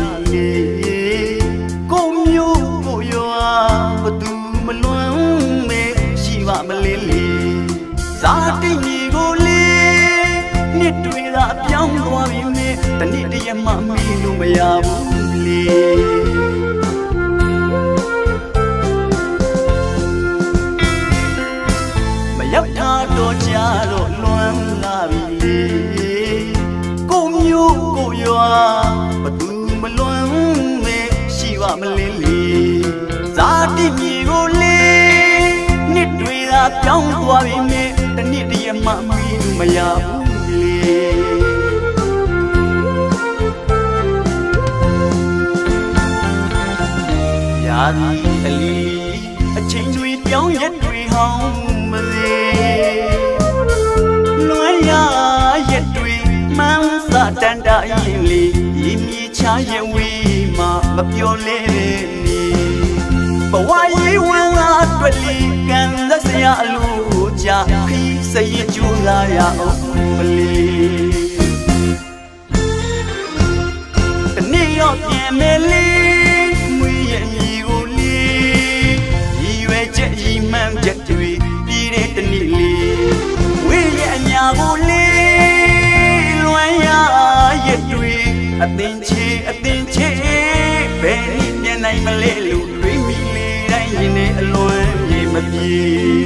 ပြီလေကိုမျိုးကိုရွာဘသူမလွမ်းမဲရှိပါမလဲလေဇာတိညီကိုလေနှစ်တွေသာပြောင်းသွားပြီမေတနေ့တည်းမှမီလို့မရဘူးလေ မလဲလေဇာတိမြေကိုလေနှစ်တွေသာပြောင်းသွားပြီမေတနေ့တည်းမှမီးလို့မရဘူးလေရာဒီအလီအချိန်တွေပြောင်းရက်တွေဟောင်းမစေလွမ်းရရက်တွေမှန်းစာတန်တာရင်လေရီမြေချရဲ့ဝေးမှာမ ပြောလဲနေဘဝရေးဝင်လာတွေ့လီကန်သက်စရာအလိုကြခီးစရင်ကျူလာရအောင်မလေးတနေ့တော့ပြင်မယ်လေးမွေးရဲ့ညီကိုလေးညီရွယ်ချက်ညီမှန်းချက်တွေပြီးတဲ့တနေ့လေးဝေးရဲ့အညာကိုလေးလွမ်းရရဲ့တွေအသင်ချေ မလဲလို့တွေးမိလေတိုင်းရင်နဲ့အလွန်ရေမပြေ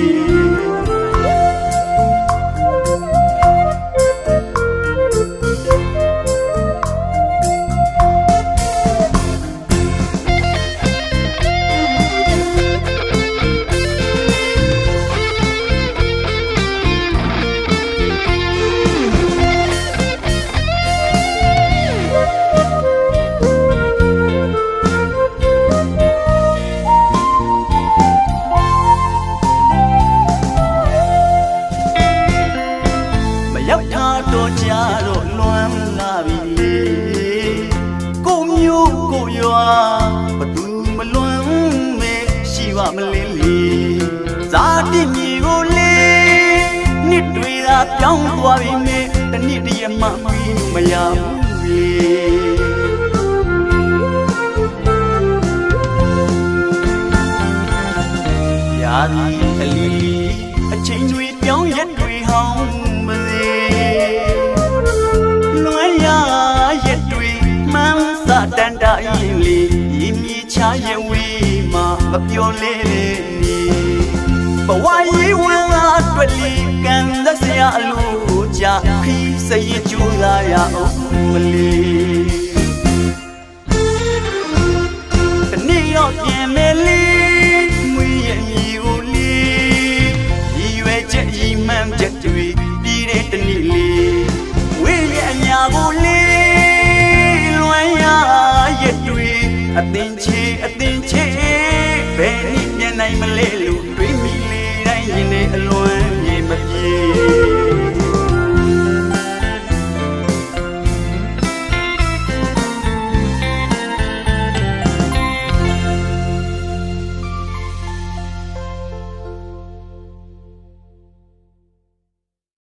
ရွာဘသူမလွမ်းမဲရှိပါမလဲလေဇာတိမြေကိုလေနှစ်တွေသာပြောင်းသွားပြီမေတနေ့တည်းမှမီးမရဘူးလေရာဒီအလီအချိန်တွေပြောင်းရက်တွေဟောင်း တန်တာရင်လေရီမြေချရဲ့ဝေးမှာမပြောလဲနေဘဝရေးဝင်လာတွေ့လီကန်သက်စရာအလိုကြခီးစရင်ကျူလာရအောင်မလေးတနေ့တော့ င်းချေအသင်ချေဘယ်နည်းပြန်နိုင်မလဲလို့တွေးမိလေတိုင်းရင်ထဲအလွမ်းမြေမပြေ